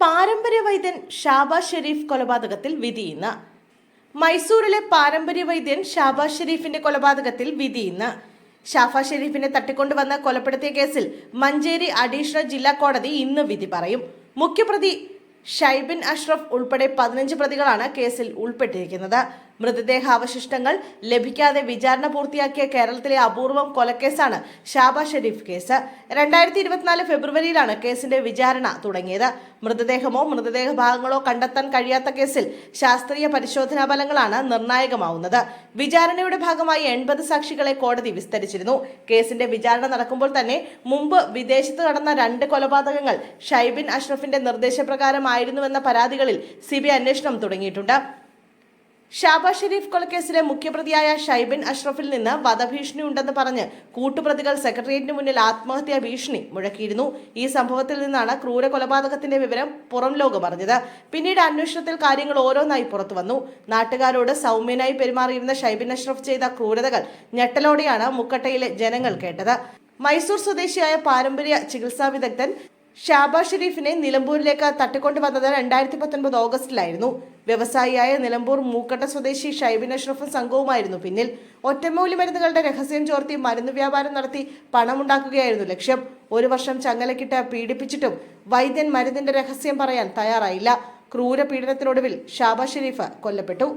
പാരമ്പര്യ വൈദ്യൻ ഷാബാസ് ഷെരീഫ് കൊലപാതകത്തിൽ വിധി ഇന്ന്. മൈസൂരിലെ പാരമ്പര്യ വൈദ്യൻ ഷാബാസ് ഷെരീഫിന്റെ കൊലപാതകത്തിൽ വിധി ഇന്ന്. ഷാഫ ഷെരീഫിനെ തട്ടിക്കൊണ്ടുവന്ന് കൊലപ്പെടുത്തിയ കേസിൽ മഞ്ചേരി അഡീഷണൽ ജില്ലാ കോടതി ഇന്ന് വിധി പറയും. മുഖ്യപ്രതി ഷൈബിൻ അഷ്റഫ് ഉൾപ്പെടെ പതിനഞ്ച് പ്രതികളാണ് കേസിൽ ഉൾപ്പെട്ടിരിക്കുന്നത്. മൃതദേഹാവശിഷ്ടങ്ങൾ ലഭിക്കാതെ വിചാരണ പൂർത്തിയാക്കിയ കേരളത്തിലെ അപൂർവം കൊലക്കേസാണ് ഷാബ ഷെരീഫ് കേസ്. രണ്ടായിരത്തി ഇരുപത്തിനാല് ഫെബ്രുവരിയിലാണ് കേസിന്റെ വിചാരണ തുടങ്ങിയത്. മൃതദേഹമോ മൃതദേഹ ഭാഗങ്ങളോ കണ്ടെത്താൻ കഴിയാത്ത കേസിൽ ശാസ്ത്രീയ പരിശോധനാ ഫലങ്ങളാണ് നിർണായകമാവുന്നത്. വിചാരണയുടെ ഭാഗമായി എൺപത് സാക്ഷികളെ കോടതി വിസ്തരിച്ചിരുന്നു. കേസിന്റെ വിചാരണ നടക്കുമ്പോൾ തന്നെ മുമ്പ് വിദേശത്ത് നടന്ന രണ്ട് കൊലപാതകങ്ങൾ ഷൈബിൻ അഷ്റഫിന്റെ നിർദ്ദേശപ്രകാരമായിരുന്നുവെന്ന പരാതികളിൽ സിബിഐ അന്വേഷണം തുടങ്ങിയിട്ടുണ്ട്. ഷാബാ ഷെരീഫ് കൊലക്കേസിലെ മുഖ്യപ്രതിയായ ഷൈബിൻ അഷ്റഫിൽ നിന്ന് വധഭീഷണി ഉണ്ടെന്ന് പറഞ്ഞ് കൂട്ടുപ്രതികൾ സെക്രട്ടേറിയറ്റിന് മുന്നിൽ ആത്മഹത്യാ ഭീഷണി മുഴക്കിയിരുന്നു. ഈ സംഭവത്തിൽ നിന്നാണ് ക്രൂര കൊലപാതകത്തിന്റെ വിവരം പുറം ലോകം അറിഞ്ഞത്. പിന്നീട് അന്വേഷണത്തിൽ കാര്യങ്ങൾ ഓരോന്നായി പുറത്തു വന്നു. നാട്ടുകാരോട് സൗമ്യനായി പെരുമാറിയിരുന്ന ഷൈബിൻ അഷ്റഫ് ചെയ്ത ക്രൂരതകൾ ഞെട്ടലോടെയാണ് മുക്കട്ടയിലെ ജനങ്ങൾ കേട്ടത്. മൈസൂർ സ്വദേശിയായ പാരമ്പര്യ ചികിത്സാ വിദഗ്ധൻ ഷാബാസ് ഷെരീഫിനെ നിലമ്പൂരിലേക്ക് തട്ടിക്കൊണ്ടുവന്നത് രണ്ടായിരത്തി പത്തൊൻപത് ഓഗസ്റ്റിലായിരുന്നു. വ്യവസായിയായ നിലമ്പൂർ മൂക്കട്ട സ്വദേശി ഷൈബിൻ അഷ്റഫും സംഘവുമായിരുന്നു. പിന്നിൽ ഒറ്റമൂലി മരുന്നുകളുടെ രഹസ്യം ചോർത്തി മരുന്ന് വ്യാപാരം നടത്തി പണമുണ്ടാക്കുകയായിരുന്നു ലക്ഷ്യം. ഒരു വർഷം ചങ്ങലക്കിട്ട് പീഡിപ്പിച്ചിട്ടും വൈദ്യൻ മരുന്നിന്റെ രഹസ്യം പറയാൻ തയ്യാറായില്ല. ക്രൂര പീഡനത്തിനൊടുവിൽ ഷാബാസ് ഷെരീഫ് കൊല്ലപ്പെട്ടു.